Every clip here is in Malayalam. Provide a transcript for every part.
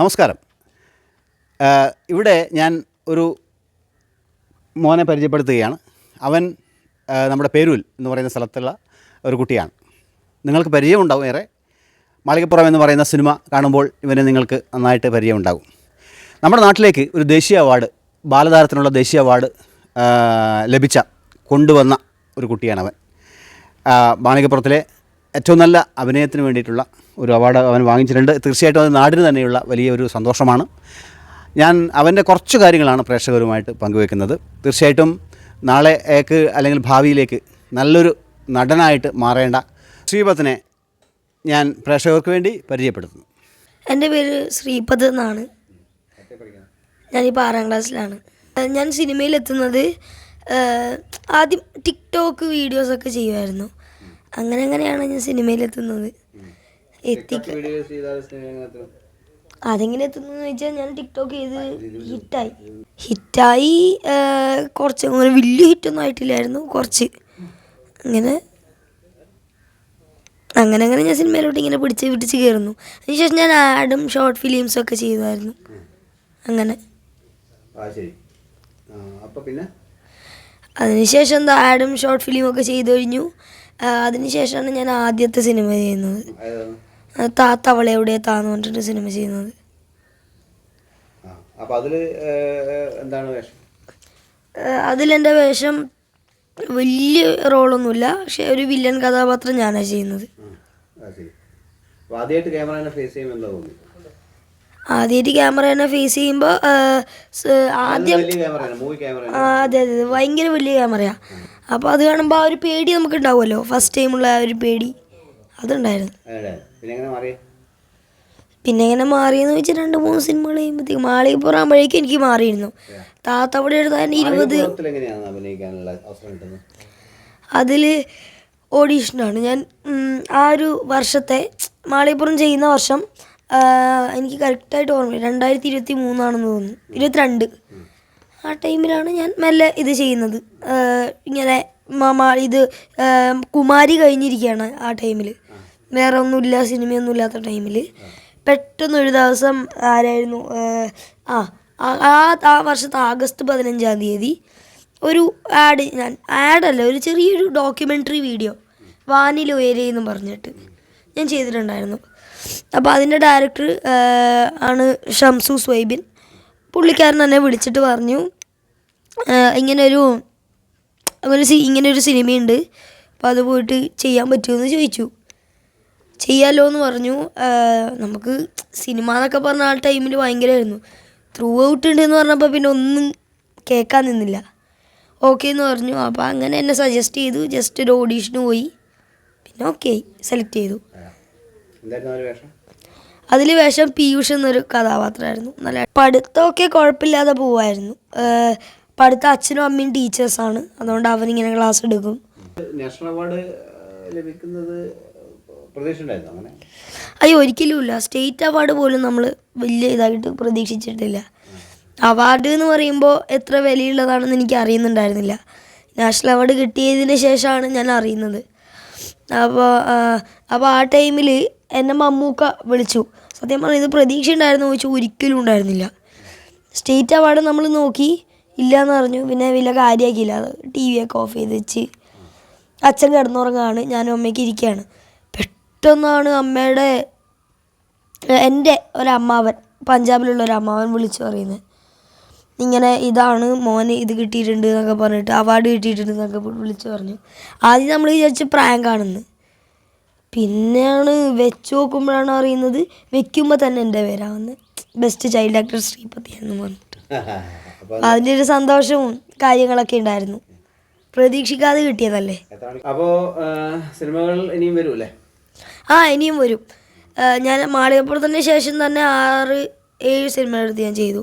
നമസ്കാരം. ഇവിടെ ഞാൻ ഒരു മോനെ പരിചയപ്പെടുത്തുകയാണ്. അവൻ നമ്മുടെ പേരൂൽ എന്ന് പറയുന്ന സ്ഥലത്തുള്ള ഒരു കുട്ടിയാണ്. നിങ്ങൾക്ക് പരിചയമുണ്ടാവും ഏറെ. മാളികപ്പുറം എന്ന് പറയുന്ന സിനിമ കാണുമ്പോൾ ഇവനെ നിങ്ങൾക്ക് നന്നായിട്ട് പരിചയമുണ്ടാകും. നമ്മുടെ നാട്ടിലേക്ക് ഒരു ദേശീയ അവാർഡ് ബാലതാരത്തിനുള്ള ദേശീയ അവാർഡ് ലഭിച്ച കൊണ്ടുവന്ന ഒരു കുട്ടിയാണ് അവൻ. മാളികപ്പുറത്തിലെ ഏറ്റവും നല്ല അഭിനയത്തിന് വേണ്ടിയിട്ടുള്ള ഒരു അവാർഡ് അവൻ വാങ്ങിച്ചിട്ടുണ്ട്. തീർച്ചയായിട്ടും അത് നാടിന് തന്നെയുള്ള വലിയൊരു സന്തോഷമാണ്. ഞാൻ അവന്റെ കുറച്ച് കാര്യങ്ങളാണ് പ്രേക്ഷകരുമായിട്ട് പങ്കുവെക്കുന്നത്. തീർച്ചയായിട്ടും നാളേക്ക് അല്ലെങ്കിൽ ഭാവിയിലേക്ക് നല്ലൊരു നടനായിട്ട് മാറേണ്ട ശ്രീപത്തിനെ ഞാൻ പ്രേക്ഷകർക്ക് വേണ്ടി പരിചയപ്പെടുത്തുന്നു. എന്റെ പേര് ശ്രീപദ് എന്നാണ്. ഞാനിപ്പോൾ ആറാം ക്ലാസ്സിലാണ്. ഞാൻ സിനിമയിലെത്തുന്നത് ആദ്യം ടിക്ടോക്ക് വീഡിയോസൊക്കെ ചെയ്യുമായിരുന്നു. അങ്ങനെ അങ്ങനെയാണ് ഞാൻ സിനിമയിൽ എത്തുന്നത് എത്തിക്ക അതെങ്ങനെ എത്തുന്നതെന്ന് വെച്ചാൽ ഞാൻ ടിക്ടോക്ക് ചെയ്ത് ഹിറ്റായി. ഹിറ്റായി കുറച്ച് അങ്ങനെ വലിയ ഹിറ്റൊന്നും ആയിട്ടില്ലായിരുന്നു കുറച്ച്. അങ്ങനെ അങ്ങനെ അങ്ങനെ ഞാൻ സിനിമയിലോട്ട് ഇങ്ങനെ പിടിച്ച് പിടിച്ച് കയറുന്നു. അതിനുശേഷം ഞാൻ ആഡും ഷോർട്ട് ഫിലിംസും ഒക്കെ ചെയ്തായിരുന്നു. അങ്ങനെ. അതിനുശേഷം എന്താ ആഡും ഷോർട്ട് ഫിലിം ഒക്കെ ചെയ്തു കഴിഞ്ഞു. അതിനുശേഷമാണ് ഞാൻ ആദ്യത്തെ സിനിമ ചെയ്യുന്നത്. താത്തവളെവിടെ താന്ന് പറഞ്ഞിട്ട് സിനിമ ചെയ്യുന്നത്. അതിൽ എന്താണ് വേഷം? ആ, അതിലെന്റെ വേഷം വലിയ റോളൊന്നുമില്ല. പക്ഷെ ഒരു വില്ലൻ കഥാപാത്രം ഞാനാണ് ചെയ്യുന്നത്. ആദ്യമായിട്ട് ക്യാമറ ഫേസ് ആദ്യമായിട്ട് ക്യാമറേനെ ഫേസ് ചെയ്യുമ്പോൾ ആദ്യം ക്യാമറയാണ് അതെ അതെ. ഭയങ്കര വലിയ ക്യാമറയാ. അപ്പോൾ അത് കാണുമ്പോൾ ആ ഒരു പേടി നമുക്ക് ഉണ്ടാവുമല്ലോ ഫസ്റ്റ് ടൈമുള്ള ആ ഒരു പേടി. അതുണ്ടായിരുന്നു. അതെ പിന്നെ എങ്ങനെ മാറിയെന്ന് വെച്ചാൽ രണ്ട് മൂന്ന് സിനിമകൾ കഴിയുമ്പോഴത്തേക്ക് മാളികപ്പുറം ആകുമ്പോഴേക്കും എനിക്ക് മാറിയിരുന്നു. താത്ത അവിടെ എഴുതാൻ ഇരുപത് അതിൽ ഓഡീഷനാണ്. ഞാൻ ആ ഒരു വർഷത്തെ മാളികപ്പുറം ചെയ്യുന്ന വർഷം എനിക്ക് കറക്റ്റായിട്ട് ഓർമ്മ രണ്ടായിരത്തി ഇരുപത്തി മൂന്നാണെന്ന് തോന്നുന്നു ഇരുപത്തിരണ്ട്. ആ ടൈമിലാണ് ഞാൻ മെല്ലെ ഇത് ചെയ്യുന്നത്. ഇങ്ങനെ മാമാ ഇത് കുമാരി കഴിഞ്ഞിരിക്കുകയാണ് ആ ടൈമിൽ വേറെ ഒന്നുമില്ല സിനിമയൊന്നും ഇല്ലാത്ത ടൈമിൽ പെട്ടെന്ന് ഒരു ദിവസം ആരായിരുന്നു ആ- ആ ആ വർഷത്തെ ആഗസ്റ്റ് പതിനഞ്ചാം തീയതി ഒരു ആഡ് ഞാൻ ആഡല്ല ഒരു ചെറിയൊരു ഡോക്യുമെന്ററി വീഡിയോ വാനിൽ ഉയരെയെന്ന് പറഞ്ഞിട്ട് ഞാൻ ചെയ്തിട്ടുണ്ടായിരുന്നു. അപ്പോൾ അതിന്റെ ഡയറക്ടർ ആണ് ഷംസു സ്വൈബിൻ. പുള്ളിക്കാരൻ എന്നെ വിളിച്ചിട്ട് പറഞ്ഞു ഇങ്ങനൊരു അങ്ങനെ സി ഇങ്ങനെ ഒരു സിനിമയുണ്ട് അപ്പോൾ അത് പോയിട്ട് ചെയ്യാൻ പറ്റുമെന്ന് ചോദിച്ചു. ചെയ്യാലോ എന്ന് പറഞ്ഞു നമുക്ക് സിനിമ എന്നൊക്കെ പറഞ്ഞ ആ ടൈമിൽ ഭയങ്കരമായിരുന്നു ത്രൂ ഔട്ട് ഉണ്ട് എന്ന് പറഞ്ഞപ്പോൾ പിന്നെ ഒന്നും കേൾക്കാൻ നിന്നില്ല. ഓക്കെ എന്ന് പറഞ്ഞു അപ്പോൾ അങ്ങനെ എന്നെ സജസ്റ്റ് ചെയ്തു ജസ്റ്റ് ഒരു ഓഡീഷന് പോയി പിന്നെ ഓക്കെ സെലക്ട് ചെയ്തു. അതിൽ വേഷം പീയൂഷ് എന്നൊരു കഥാപാത്രമായിരുന്നു. നല്ല പഠിത്തമൊക്കെ കുഴപ്പമില്ലാതെ പോവായിരുന്നു. പഠിത്തം അച്ഛനും അമ്മയും ടീച്ചേഴ്സാണ് അതുകൊണ്ട് അവനിങ്ങനെ ക്ലാസ് എടുക്കും. നാഷണൽ അവാർഡ് ലഭിക്കുന്നത് അയ്യോ ഒരിക്കലുമില്ല സ്റ്റേറ്റ് അവാർഡ് പോലും നമ്മൾ വലിയ ഇതായിട്ട് പ്രതീക്ഷിച്ചിട്ടില്ല. അവാർഡ് എന്ന് പറയുമ്പോൾ എത്ര വിലയുള്ളതാണെന്ന് എനിക്ക് അറിയുന്നുണ്ടായിരുന്നില്ല. നാഷണൽ അവാർഡ് കിട്ടിയതിന് ശേഷമാണ് ഞാൻ അറിയുന്നത്. അപ്പോൾ അപ്പോൾ ആ ടൈമിൽ എന്നെ മമ്മൂക്ക വിളിച്ചു. സത്യം പറഞ്ഞാൽ ഇത് പ്രതീക്ഷ ഉണ്ടായിരുന്നു ചോദിച്ചു ഒരിക്കലും ഉണ്ടായിരുന്നില്ല. സ്റ്റേറ്റ് അവാർഡ് നമ്മൾ നോക്കി ഇല്ല എന്ന് പറഞ്ഞു പിന്നെ വലിയ കാര്യമാക്കിയില്ല അത് ടി വി ഒക്കെ ഓഫ് ചെയ്ത് വെച്ച് അച്ഛൻ കിടന്നുറങ്ങാണ് ഞാനും അമ്മയ്ക്ക് ഇരിക്കുകയാണ്. പെട്ടെന്നാണ് അമ്മയുടെ എന്റെ ഒരമ്മാവൻ പഞ്ചാബിലുള്ള ഒരു അമ്മാവൻ വിളിച്ചു പറയുന്നത് ഇങ്ങനെ ഇതാണ് മോന് ഇത് കിട്ടിയിട്ടുണ്ട് എന്നൊക്കെ പറഞ്ഞിട്ട് അവാർഡ് കിട്ടിയിട്ടുണ്ട് എന്നൊക്കെ വിളിച്ചു പറഞ്ഞു. ആദ്യം നമ്മൾ വിചാരിച്ച് പ്രാങ്കാണെന്ന് പിന്നെയാണ് വെച്ച് നോക്കുമ്പോഴാണ് അറിയുന്നത് വെക്കുമ്പോൾ തന്നെ എന്റെ പേരാവുന്നത് ബെസ്റ്റ് ചൈൽഡ് ആക്ടർ ശ്രീപതി എന്ന് പറഞ്ഞിട്ട്. അതിന്റെ ഒരു സന്തോഷവും കാര്യങ്ങളൊക്കെ ഉണ്ടായിരുന്നു. പ്രതീക്ഷിക്കാതെ കിട്ടിയതല്ലേ? അപ്പോ സിനിമകൾ ഇനിയും വരും ആ ഇനിയും വരും. ഞാൻ മാളികപ്പുറത്തിന് ശേഷം തന്നെ ആറ് ഏഴ് സിനിമ എടുത്ത് ഞാൻ ചെയ്തു.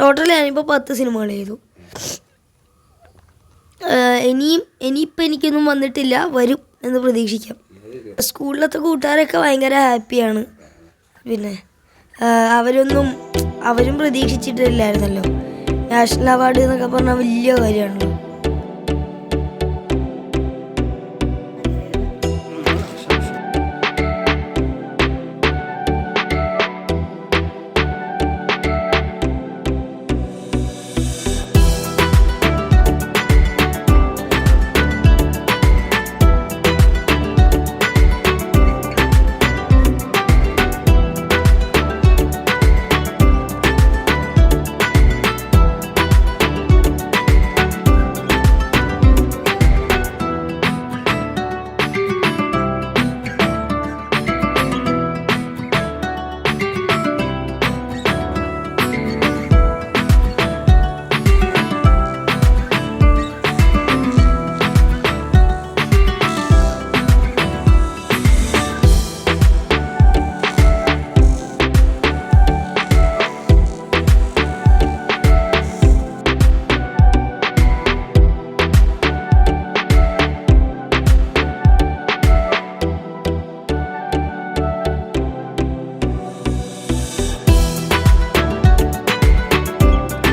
ടോട്ടൽ ഞാനിപ്പോൾ പത്ത് സിനിമകൾ ചെയ്തു. ഇനിയും ഇനിയിപ്പോൾ എനിക്കൊന്നും വന്നിട്ടില്ല. വരും എന്ന് പ്രതീക്ഷിക്കാം. സ്കൂളിലത്തെ കൂട്ടുകാരൊക്കെ ഭയങ്കര ഹാപ്പിയാണ്. പിന്നെ അവരൊന്നും അവരും പ്രതീക്ഷിച്ചിട്ടില്ലായിരുന്നല്ലോ. നാഷണൽ അവാർഡ് എന്നൊക്കെ പറഞ്ഞാൽ വലിയ കാര്യമാണല്ലോ.